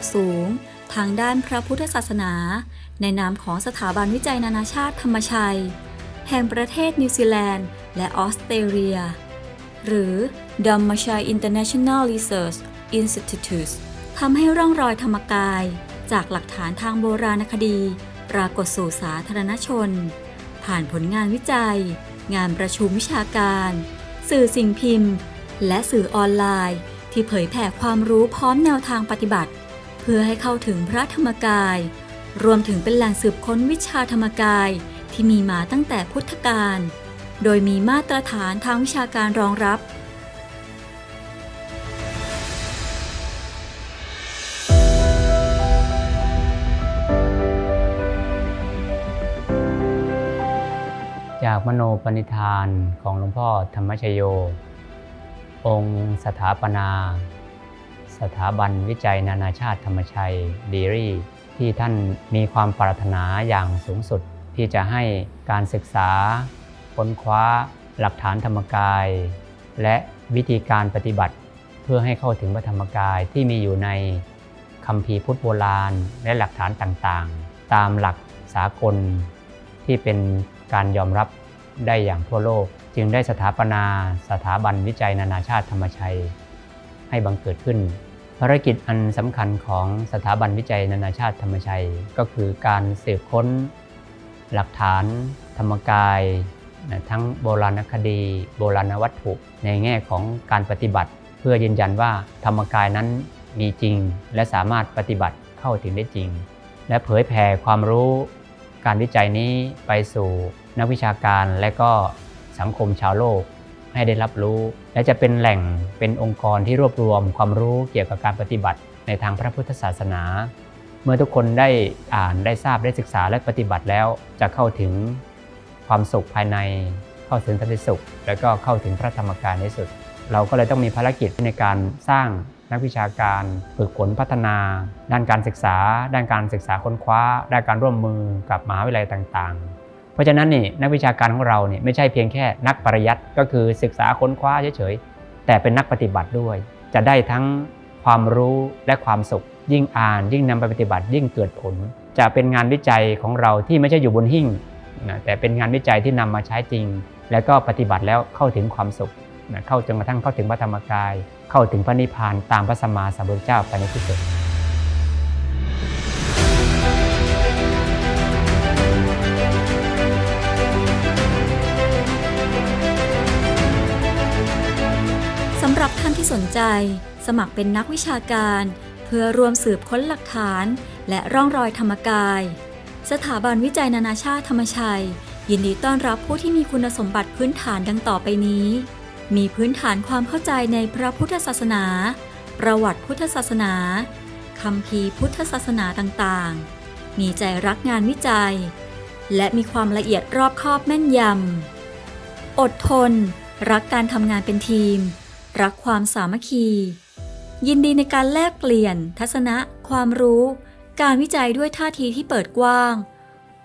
บสูง ทางด้านพระพุทธศาสนา ในนามของสถาบันวิจัยนานาชาติธรรมชัย แห่งประเทศนิวซีแลนด์ และออสเตรเลีย หรือ d h a m m a c h a i International Research Institute ทำให้ร่องรอยธรรมกาย จากหลักฐานทางโบราณคดี ปรากฏสู่สาธารณชน ผ่านผลงานวิจัย งานประชุมวิชาการ สื่อสิ่งพิมพ์ และสื่อออนไลน์ที่เผยแผ่ความรู้พร้อมแนวทางปฏิบัติ พื่อให้เข้าถึงพระธรรมกาย รวมถึงเป็นแหล่งสืบค้นวิชาธรรมกายที่มีมาตั้งแต่พุทธกาลโดยมีมาตรฐานทางวิชาการรองรับจากมโนปณิธานของหลวงพ่อธรรมชโย องค์สถาปนา สถาบันวิจัยนานาชาติธรรมชัยดีรีที่ท่านมีความปรารถนาอย่างสูงสุด ที่จะให้การศึกษาค้นคว้าหลักฐานธรรมกาย และวิธีการปฏิบัติ เพื่อให้เข้าถึงพระธรรมกายที่มีอยู่ในคัมภีพุทธโบราณ และหลักฐานต่างๆ ตามหลักสากล ที่เป็นการยอมรับได้อย่างทั่วโลก จึงได้สถาปนาสถาบันวิจัยนานาชาติธรรมชัย ให้บังเกิดขึ้น ภารกิจอันสำคัญของสถาบันวิจัยนานาชาติธรรมชัย ก็คือการสืบค้นหลักฐานธรรมกาย ทั้งโบราณคดี โบราณวัตถุ ในแง่ของการปฏิบัติ เพื่อยืนยันว่าธรรมกายนั้นมีจริง และสามารถปฏิบัติเข้าถึงได้จริง และเผยแผ่ความรู้ การวิจัยนี้ไปสู่นักวิชาการและก็สังคมชาวโลก ให้ได้รับรู้ และจะเป็นแหล่งเป็นองค์กรที่รวบรวมความรู้เกี่ยวกับการปฏิบัติในทางพระพุทธศาสนา เมื่อทุกคนได้อ่านได้ทราบได้ศึกษาและปฏิบัติแล้วจะเข้าถึงความสุขภายใน เข้าถึงสันติสุข และก็เข้าถึงพระธรรมกายในสุด เราก็เลยต้องมีภารกิจในการสร้างนักวิชาการฝึกฝนพัฒนา ด้านการศึกษา ด้านการศึกษาค้นคว้า ด้านการร่วมมือกับมหาวิทยาลัยต่างๆ ราะฉะนั้นนี่นักวิชาการของเราเนี่ยไม่ใช่เพียงแค่นักปริยัติก็คือศึกษาค้นคว้าเฉยๆ แต่เป็นนักปฏิบัติด้วย จะได้ทั้งความรู้และความสุข ยิ่งอ่าน ยิ่งนำไปปฏิบัติยิ่งเกิดผล จะเป็นงานวิจัยของเราที่ไม่ใช่อยู่บนหิ้งนะแต่เป็นงานวิจัยที่นำมาใช้จริง แล้วก็ปฏิบัติแล้วเข้าถึงความสุขนะเข้าจนกระทั่งเข้าถึงพระธรรมกาย เข้าถึงพระนิพพานตามพระสัมมาสัมพุทธเจ้าไปในที่สุด ที่สนใจ สมัครเป็นนักวิชาการ เพื่อร่วมสืบค้นหลักฐาน และร่องรอยธรรมกาย สถาบันวิจัยนานาชาติธรรมชัย ยินดีต้อนรับผู้ที่มีคุณสมบัติพื้นฐานดังต่อไปนี้ มีพื้นฐานความเข้าใจในพระพุทธศาสนา ประวัติพุทธศาสนาคำพีร์พุทธศาสนาต่างๆ มีใจรักงานวิจัย และมีความละเอียดรอบคอบแม่นยำอดทน รักการทำงานเป็นทีม รักความสามัคคี ยินดีในการแลกเปลี่ยน ทัศนะ ความรู้ การวิจัยด้วยท่าทีที่เปิดกว้าง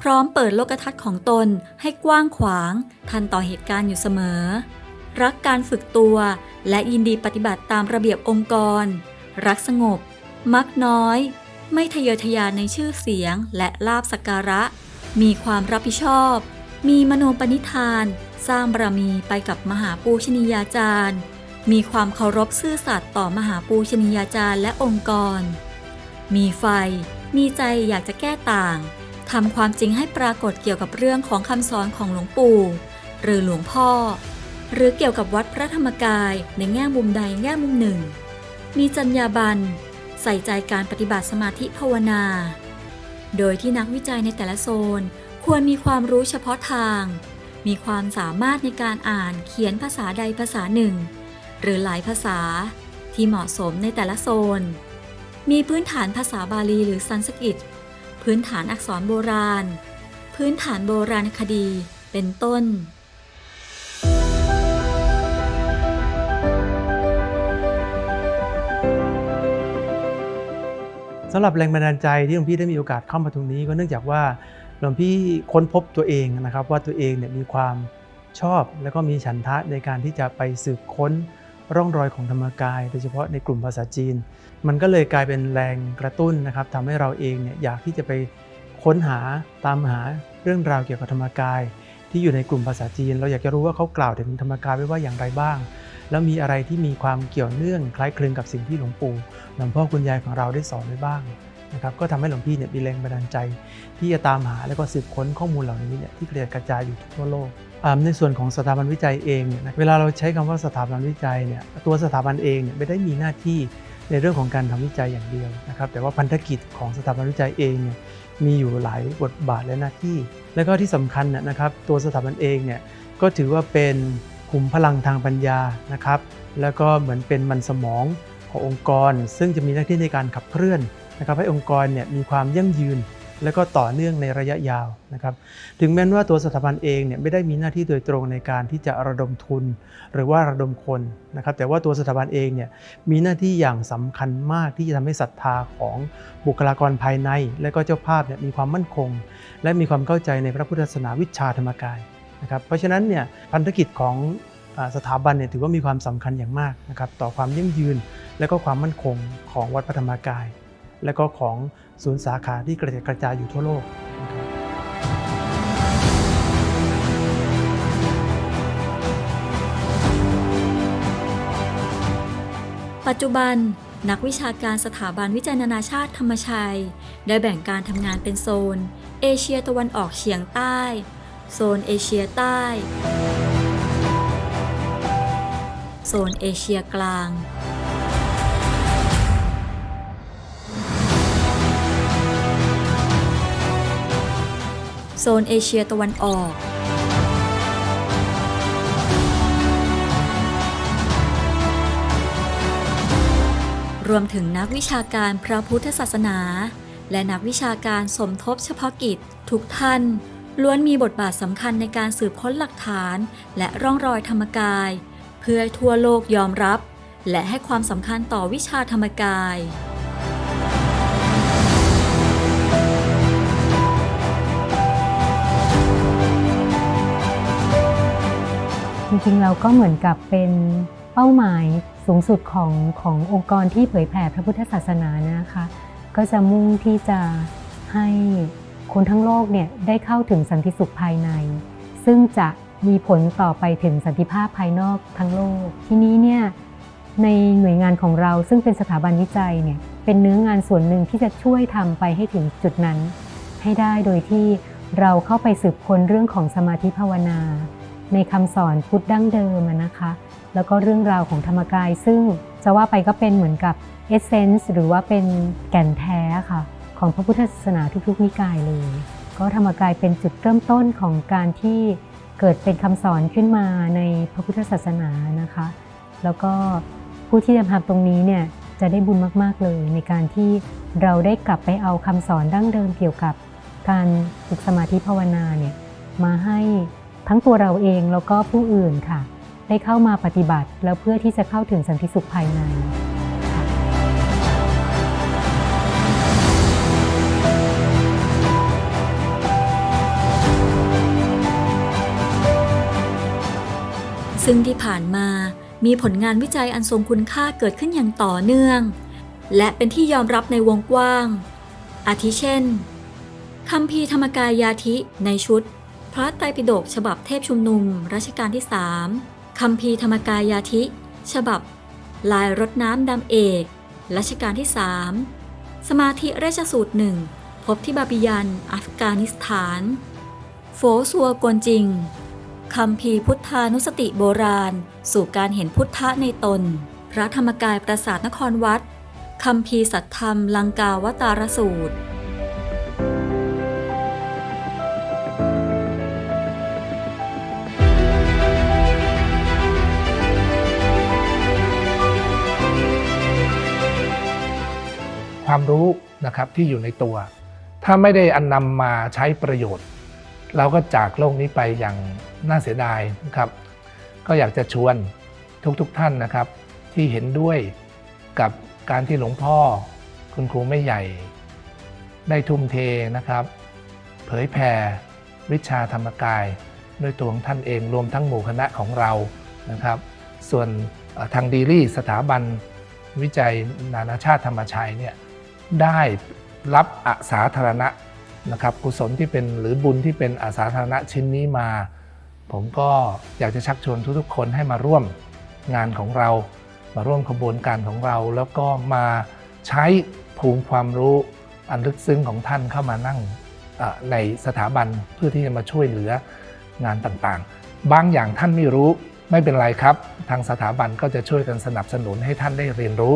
พร้อมเปิดโลกทัศน์ของตนให้กว้างขวาง ทันต่อเหตุการณ์อยู่เสมอ รักการฝึกตัว และยินดีปฏิบัติตามระเบียบองค์กร รักสงบ มักน้อย ไม่ทะเยอทะยานในชื่อเสียง และลาบสักการะ มีความรับผิดชอบ มีมโนปณิธาน สร้างบารมีไปกับมหาปูชนียาจารย์ มีความเคารพซื่อสัตย์ต่อมหาปูชนียาจารย์และองค์กร มีไฟ มีใจอยากจะแก้ต่าง ทำความจริงให้ปรากฏเกี่ยวกับเรื่องของคำสอนของหลวงปู่ หรือหลวงพ่อ หรือเกี่ยวกับวัดพระธรรมกายในแง่มุมใดแง่มุมหนึ่ง มีจรรยาบรรณใส่ใจการปฏิบัติสมาธิภาวนา โดยที่นักวิจัยในแต่ละโซนควรมีความรู้เฉพาะทาง มีความสามารถในการอ่านเขียนภาษาใดภาษาหนึ่ง หรือหลายภาษาที่เหมาะสมในแต่ละโซน มีพื้นฐานภาษาบาลีหรือสันสกฤตพื้นฐานอักษรโบราณ พื้นฐานโบราณคดี เป็นต้นสำหรับแรงบันดาลใจที่หลวงพี่ได้มีโอกาสเข้ามาตรงนี้ ก็เนื่องจากว่าหลวงพี่ค้นพบตัวเองนะครับ ว่าตัวเองเนี่ยมีความชอบ แล้วก็มีฉันทะในการที่จะไปสืบค้น ร่องรอยของธรรมกาย โดยเฉพาะในกลุ่มภาษาจีน มันก็เลยกลายเป็นแรงกระตุ้นนะครับทำให้เราเองเนี่ยอยากที่จะไปค้นหาตามหาเรื่องราวเกี่ยวกับธรรมกาย ที่อยู่ในกลุ่มภาษาจีน เราอยากจะรู้ว่าเขากล่าวถึงธรรมกายไว้ว่าอย่างไรบ้าง แล้วมีอะไรที่มีความเกี่ยวเนื่องคล้ายคลึงกับสิ่งที่หลวงปู่หลวงพ่อคุณยายของเราได้สอนไว้บ้าง นะครับก็ทำให้หลวงพี่เนี่ยมีแรงบันดาลใจ ที่จะตามหาและก็สืบค้นข้อมูลเหล่านี้เนี่ยที่กระจายกระจายอยู่ทั่วโลกในส่วนของสถาบันวิจัยเองเนี่ยเวลาเราใช้คำว่าสถาบันวิจัยเนี่ยตัวสถาบันเองเนี่ยไม่ได้มีหน้าที่ในเรื่องของการทำวิจัยอย่างเดียวนะครับแต่ว่าพันธกิจของสถาบันวิจัยเองเนี่ยมีอยู่หลายบทบาทและหน้าที่ แล้วก็ที่สำคัญนะนะครับตัวสถาบันเองเนี่ยก็ถือว่าเป็นขุมพลังทางปัญญานะครับแล้วก็เหมือนเป็นมันสมองขององค์กร ซึ่งจะมีหน้าที่ในการขับเคลื่อน นะครับให้องค์กรเนี่ยมีความยั่งยืนและก็ต่อเนื่องในระยะยาวนะครับ ถึงแม้ว่าตัวสถาบันเองเนี่ยไม่ได้มีหน้าที่โดยตรงในการที่จะระดมทุน หรือว่าระดมคนนะครับ แต่ว่าตัวสถาบันเองเนี่ยมีหน้าที่อย่างสำคัญมากที่จะทำให้ศรัทธาของบุคลากรภายใน และก็เจ้าภาพเนี่ยมีความมั่นคง และมีความเข้าใจในพระพุทธศาสนาวิชาธรรมกายนะครับ เพราะฉะนั้นเนี่ยพันธกิจของสถาบันเนี่ยถือว่ามีความสำคัญอย่างมากนะครับต่อความยั่งยืน และก็ความมั่นคงของวัดพระธรรมกาย และก็ของศูนย์สาขาที่กระจายกระจายอยู่ทั่วโลกปัจจุบันนักวิชาการสถาบันวิจัยนานาชาติธรรมชัย ได้แบ่งการทำงานเป็นโซน เอเชียตะวันออกเฉียงใต้ โซนเอเชียใต้ โซนเอเชียกลาง ซนเอเชียตะวันออก รวมถึงนักวิชาการพระพุทธศาสนา และนักวิชาการสมทบเฉพาะกิจ ทุกท่าน ล้วนมีบทบาทสำคัญในการสืบค้นหลักฐาน และร่องรอยธรรมกาย เพื่อทั่วโลกยอมรับ และให้ความสำคัญต่อวิชาธรรมกาย ริงๆเราก็เหมือนกับเป็นเป้าหมายสูงสุดของขององค์กรที่เผยแผ่พระพุทธศาสนานะคะ ก็จะมุ่งที่จะให้คนทั้งโลกเนี่ยได้เข้าถึงสันติสุขภายใน ซึ่งจะมีผลต่อไปถึงสันติภาพภายนอกทั้งโลก ทีนี้เนี่ยในหน่วยงานของเราซึ่งเป็นสถาบันวิจัยเนี่ยเป็นเนื้องานส่วนหนึ่งที่จะช่วยทำไปให้ถึงจุดนั้น ให้ได้โดยที่เราเข้าไปสืบค้นเรื่องของสมาธิภาวนา ในคำสอนพุทธดั้งเดิมนะคะ แล้วก็เรื่องราวของธรรมกาย ซึ่งจะว่าไปก็เป็นเหมือนกับเอเซนส์หรือว่าเป็นแก่นแท้ค่ะ ของพระพุทธศาสนาทุกๆนิกายเลย ก็ธรรมกายเป็นจุดเริ่มต้นของการที่เกิดเป็นคำสอนขึ้นมาในพระพุทธศาสนานะคะ แล้วก็ผู้ที่จะทำตรงนี้เนี่ยจะได้บุญมากๆเลยในการที่เราได้กลับไปเอาคำสอนดั้งเดิมเกี่ยวกับการฝึกสมาธิภาวนาเนี่ยมาให้ ทั้งตัวเราเองแล้วก็ผู้อื่นค่ะ ได้เข้ามาปฏิบัติแล้วเพื่อที่จะเข้าถึงสันติสุขภายในซึ่งที่ผ่านมามีผลงานวิจัยอันทรงคุณค่าเกิดขึ้นอย่างต่อเนื่อง และเป็นที่ยอมรับในวงกว้าง อาทิเช่นคำพีธรรมกายยาธิในชุด ระไตรปิฎกฉบับเทพชุมนุมรัชกาลที่3คำพีร์ธรรมกายยาธิ ฉบับ ลายรดน้ำดำเอกรัชกาลที่3สมาธิราชสูตรหนึ่งพบที่บาบิยันอัฟกานิสถาน โฟสัวกวนจริงคำพีร์พุทธานุสติโบราณ สู่การเห็นพุทธะในตน พระธรรมกายประสาทนครวัดคำพีร์สัตธรรมลังกาวตารสูตร ความรู้นะครับที่อยู่ในตัว ถ้าไม่ได้อันนำมาใช้ประโยชน์ เราก็จากโลกนี้ไปอย่างน่าเสียดายนะครับ ก็อยากจะชวนทุกๆทท่านนะครับ ที่เห็นด้วยกับการที่หลวงพ่อ คุณครูไม่ใหญ่ ได้ทุ่มเทนะครับ เผยแผ่วิชาธรรมกายด้วยตัวของท่านเองรวมทั้งหมู่คณะของเรานะครับ ส่วนทางดีรี่สถาบันวิจัยนานาชาติธรรมชัยเนี่ย ได้รับอาสาธารณะนะครับกุศลที่เป็นหรือบุญที่เป็นอาสาธารณะชิ้นนี้มา ผมก็อยากจะชักชวนทุกๆ คนให้มาร่วมงานของเรา มาร่วมขบวนการของเรา แล้วก็มาใช้ภูมิความรู้อันลึกซึ้งของท่านเข้ามานั่งในสถาบันเพื่อที่จะมาช่วยเหลืองานต่างๆ บางอย่างท่านไม่รู้ไม่เป็นไรครับ ทางสถาบันก็จะช่วยกันสนับสนุนให้ท่านได้เรียนรู้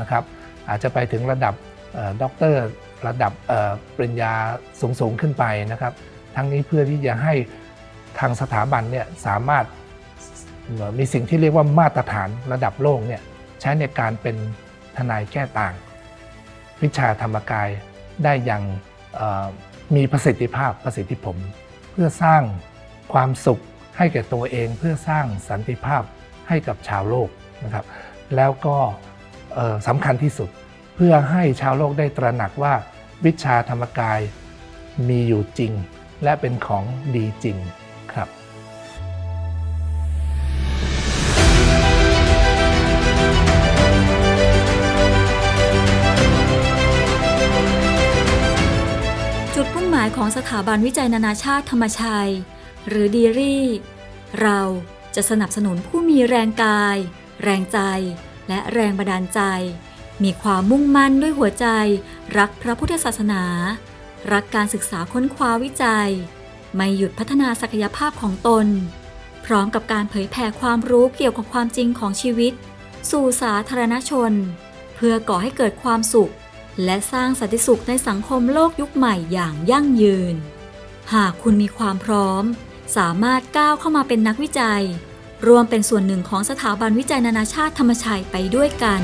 นะครับ อาจจะไปถึงระดับ ด็อกเตอร์ระดับปริญญาสูงๆขึ้นไปนะครับ ทั้งนี้เพื่อที่จะให้ทางสถาบันเนี่ยสามารถมีสิ่งที่เรียกว่ามาตรฐานระดับโลกเนี่ยใช้ในการเป็นทนายแก้ต่าง วิชาธรรมกายได้อย่างมีประสิทธิภาพประสิทธิผล เพื่อสร้างความสุขให้แก่ตัวเอง เพื่อสร้างสันติภาพให้กับชาวโลกนะครับ แล้วก็สำคัญที่สุด พื่อให้ชาวโลกได้ตระหนักว่าวิชาธรรมกายมีอยู่จริง และเป็นของดีจริงครับจุดมุ่งหมายของสถาบันวิจัยนานาชาติธรรมชัย หรือดีรี่ เราจะสนับสนุนผู้มีแรงกาย แรงใจ และแรงบันดาลใจ มีความมุ่งมั่นด้วยหัวใจ รักพระพุทธศาสนา รักการศึกษาค้นคว้าวิจัย ไม่หยุดพัฒนาศักยภาพของตน พร้อมกับการเผยแผ่ความรู้เกี่ยวกับความจริงของชีวิต สู่สาธารณชน เพื่อก่อให้เกิดความสุข และสร้างสันติสุขในสังคมโลกยุคใหม่อย่างยั่งยืน หากคุณมีความพร้อม สามารถก้าวเข้ามาเป็นนักวิจัยรวมเป็นส่วนหนึ่งของสถาบันวิจัยนานาชาติธรรมชัยไปด้วยกัน